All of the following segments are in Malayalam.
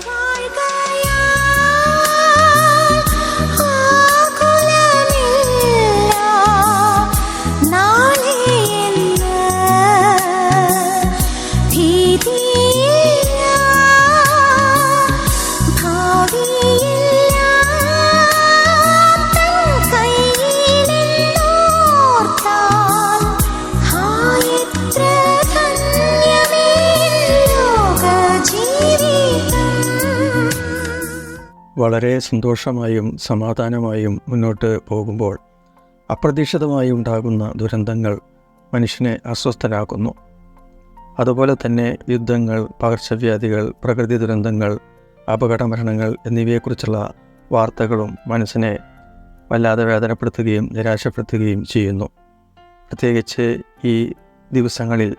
Bye. വളരെ സന്തോഷമായും സമാധാനമായും മുന്നോട്ട് പോകുമ്പോൾ അപ്രതീക്ഷിതമായി ഉണ്ടാകുന്ന ദുരന്തങ്ങൾ മനുഷ്യനെ അസ്വസ്ഥരാക്കുന്നു. അതുപോലെ തന്നെ യുദ്ധങ്ങൾ പകർച്ചവ്യാധികൾ പ്രകൃതി ദുരന്തങ്ങൾ അപകട മരണങ്ങൾ എന്നിവയെക്കുറിച്ചുള്ള വാർത്തകളും മനസ്സിനെ വല്ലാതെ വേദനപ്പെടുത്തുകയും നിരാശപ്പെടുത്തുകയും ചെയ്യുന്നു. പ്രത്യേകിച്ച് ഈ ദിവസങ്ങളിൽ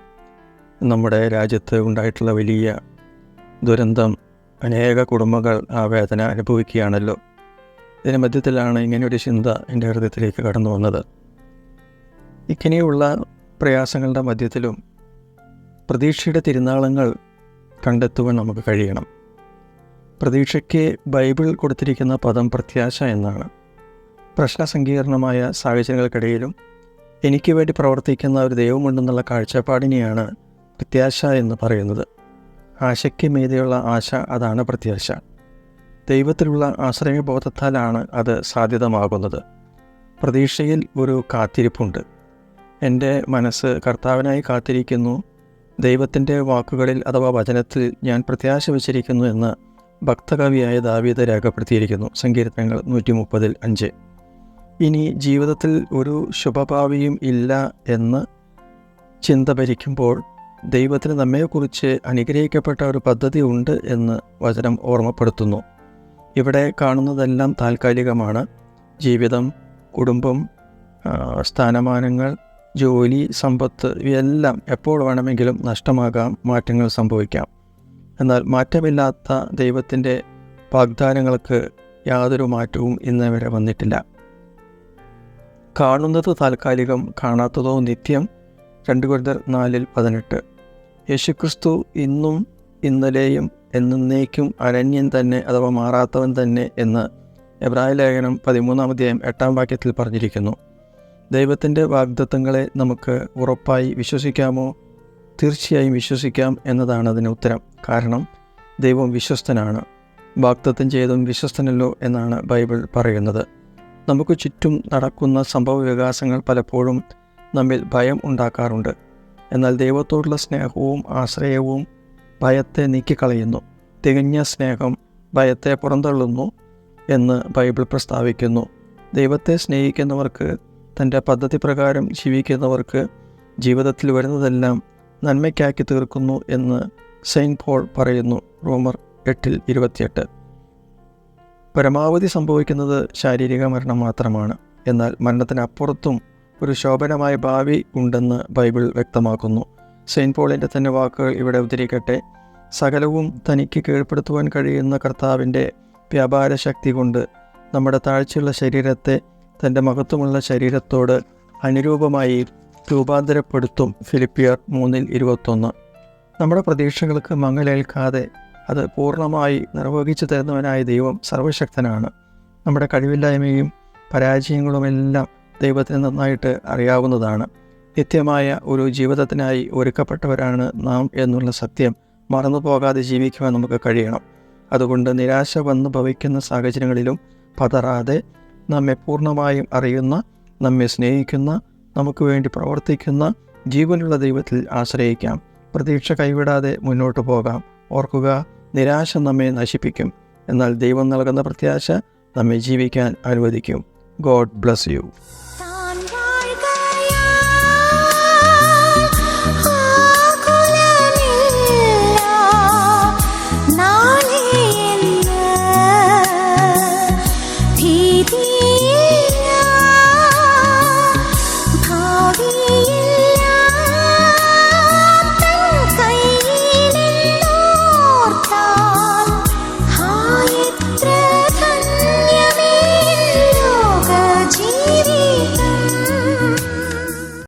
നമ്മുടെ രാജ്യത്ത് ഉണ്ടായിട്ടുള്ള വലിയ ദുരന്തം അനേക കുടുംബങ്ങൾ ആ വേദന അനുഭവിക്കുകയാണല്ലോ. ഇതിന് മധ്യത്തിലാണ് ഇങ്ങനെയൊരു ചിന്ത എന്റെ ഹൃദയത്തിലേക്ക് കടന്നു വന്നത്. ഇങ്ങനെയുള്ള പ്രയാസങ്ങളുടെ മധ്യത്തിലും പ്രതീക്ഷയുടെ തിരുനാളങ്ങൾ കണ്ടെത്തുവാൻ നമുക്ക് കഴിയണം. പ്രതീക്ഷയ്ക്ക് ബൈബിൾ കൊടുത്തിരിക്കുന്ന പദം പ്രത്യാശ എന്നാണ്. പ്രശ്നസങ്കീർണമായ സാഹചര്യങ്ങൾക്കിടയിലും എനിക്ക് വേണ്ടി പ്രവർത്തിക്കുന്ന ഒരു ദൈവമുണ്ടെന്നുള്ള കാഴ്ചപ്പാടിനെയാണ് പ്രത്യാശ എന്ന് പറയുന്നത്. ആശയ്ക്ക് മീതെയുള്ള ആശ അതാണ് പ്രത്യാശ. ദൈവത്തിലുള്ള ആശ്രയബോധത്താലാണ് അത് സാധ്യതമാകുന്നത്. പ്രതീക്ഷയിൽ ഒരു കാത്തിരിപ്പുണ്ട്. എന്റെ മനസ്സ് കർത്താവിനായി കാത്തിരിക്കുന്നു. ദൈവത്തിന്റെ വാക്കുകളിൽ അഥവാ വചനത്തിൽ ഞാൻ പ്രത്യാശ വച്ചിരിക്കുന്നു എന്ന് ഭക്തകവിയായ ദാവീദ് രേഖപ്പെടുത്തിയിരിക്കുന്നു. സങ്കീർത്തനങ്ങൾ നൂറ്റി മുപ്പതിൽ അഞ്ച്. ഇനി ജീവിതത്തിൽ ഒരു ശുഭഭാവിയും ഇല്ല എന്ന് ചിന്ത ഭരിക്കുമ്പോൾ ദൈവത്തിന് നമ്മെക്കുറിച്ച് അനുഗ്രഹിക്കപ്പെട്ട ഒരു പദ്ധതി ഉണ്ട് എന്ന് വചനം ഓർമ്മപ്പെടുത്തുന്നു. ഇവിടെ കാണുന്നതെല്ലാം താൽക്കാലികമാണ്. ജീവിതം കുടുംബം സ്ഥാനമാനങ്ങൾ ജോലി സമ്പത്ത് ഇവയെല്ലാം എപ്പോൾ വേണമെങ്കിലും നഷ്ടമാകാം മാറ്റങ്ങൾ സംഭവിക്കാം. എന്നാൽ മാറ്റമില്ലാത്ത ദൈവത്തിന്റെ വാഗ്ദാനങ്ങൾക്ക് യാതൊരു മാറ്റവും ഇന്ന് വരെ വന്നിട്ടില്ല. കാണുന്നത് താൽക്കാലികം കാണാത്തതോ നിത്യം. രണ്ട് കുരുതർ നാലിൽ പതിനെട്ട്. യേശുക്രിസ്തു ഇന്നും ഇന്നലെയും എന്നേക്കും അനന്യൻ തന്നെ അഥവാ മാറാത്തവൻ തന്നെ എന്ന് എബ്രായ ലേഖനം പതിമൂന്നാം അധ്യായം എട്ടാം വാക്യത്തിൽ പറഞ്ഞിരിക്കുന്നു. ദൈവത്തിന്റെ വാഗ്ദത്വങ്ങളെ നമുക്ക് ഉറപ്പായി വിശ്വസിക്കാമോ? തീർച്ചയായും വിശ്വസിക്കാം എന്നതാണ് അതിന് ഉത്തരം. കാരണം ദൈവം വിശ്വസ്തനാണ്. വാഗ്ദത്തം ചെയ്തും വിശ്വസ്തനല്ലോ എന്നാണ് ബൈബിൾ പറയുന്നത്. നമുക്ക് ചുറ്റും നടക്കുന്ന സംഭവ വികാസങ്ങൾ പലപ്പോഴും നമ്മിൽ ഭയം ഉണ്ടാക്കാറുണ്ട്. എന്നാൽ ദൈവത്തോടുള്ള സ്നേഹവും ആശ്രയവും ഭയത്തെ നീക്കിക്കളയുന്നു. തികഞ്ഞ സ്നേഹം ഭയത്തെ പുറന്തള്ളുന്നു എന്ന് ബൈബിൾ പ്രസ്താവിക്കുന്നു. ദൈവത്തെ സ്നേഹിക്കുന്നവർക്ക് തന്റെ പദ്ധതി പ്രകാരം ജീവിക്കുന്നവർക്ക് ജീവിതത്തിൽ വരുന്നതെല്ലാം നന്മയ്ക്കാക്കി തീർക്കുന്നു എന്ന് സെയിന്റ് പോൾ പറയുന്നു. റോമർ എട്ടിൽ ഇരുപത്തിയെട്ട്. പരമാവധി സംഭവിക്കുന്നത് ശാരീരിക മരണം മാത്രമാണ്. എന്നാൽ മരണത്തിനപ്പുറത്തും ഒരു ശോഭനമായ ഭാവി ഉണ്ടെന്ന് ബൈബിൾ വ്യക്തമാക്കുന്നു. സെയിന്റ് പോളിന്റെ തന്നെ വാക്കുകൾ ഇവിടെ ഉദ്ധരിക്കട്ടെ. സകലവും തനിക്ക് കീഴ്പ്പെടുത്തുവാൻ കഴിയുന്ന കർത്താവിന്റെ വ്യാപാര ശക്തി കൊണ്ട് നമ്മുടെ താഴ്ചയുള്ള ശരീരത്തെ തന്റെ മഹത്വമുള്ള ശരീരത്തോട് അനുരൂപമായി രൂപാന്തരപ്പെടുത്തും. ഫിലിപ്പിയർ മൂന്നിൽ ഇരുപത്തൊന്ന്. നമ്മുടെ പ്രതീക്ഷകൾക്ക് മങ്ങലേൽക്കാതെ അത് പൂർണമായി നിർവഹിച്ചു തരുന്നവനായ ദൈവം സർവശക്തനാണ്. നമ്മുടെ കഴിവില്ലായ്മയും പരാജയങ്ങളുമെല്ലാം ദൈവത്തിന് നന്നായിട്ട് അറിയാവുന്നതാണ്. നിത്യമായ ഒരു ജീവിതത്തിനായി ഒരുക്കപ്പെട്ടവരാണ് നാം എന്നുള്ള സത്യം മറന്നു പോകാതെ ജീവിക്കുവാൻ നമുക്ക് കഴിയണം. അതുകൊണ്ട് നിരാശ വന്നു ഭവിക്കുന്ന സാഹചര്യങ്ങളിലും പതറാതെ നമ്മെ പൂർണമായും അറിയുന്ന നമ്മെ സ്നേഹിക്കുന്ന നമുക്ക് വേണ്ടി പ്രവർത്തിക്കുന്ന ജീവനുള്ള ദൈവത്തിൽ ആശ്രയിക്കാം. പ്രതീക്ഷ കൈവിടാതെ മുന്നോട്ട് പോകാം. ഓർക്കുക നിരാശ നമ്മെ നശിപ്പിക്കും. എന്നാൽ ദൈവം നൽകുന്ന പ്രത്യാശ നമ്മെ ജീവിക്കാൻ അനുവദിക്കും. God bless you.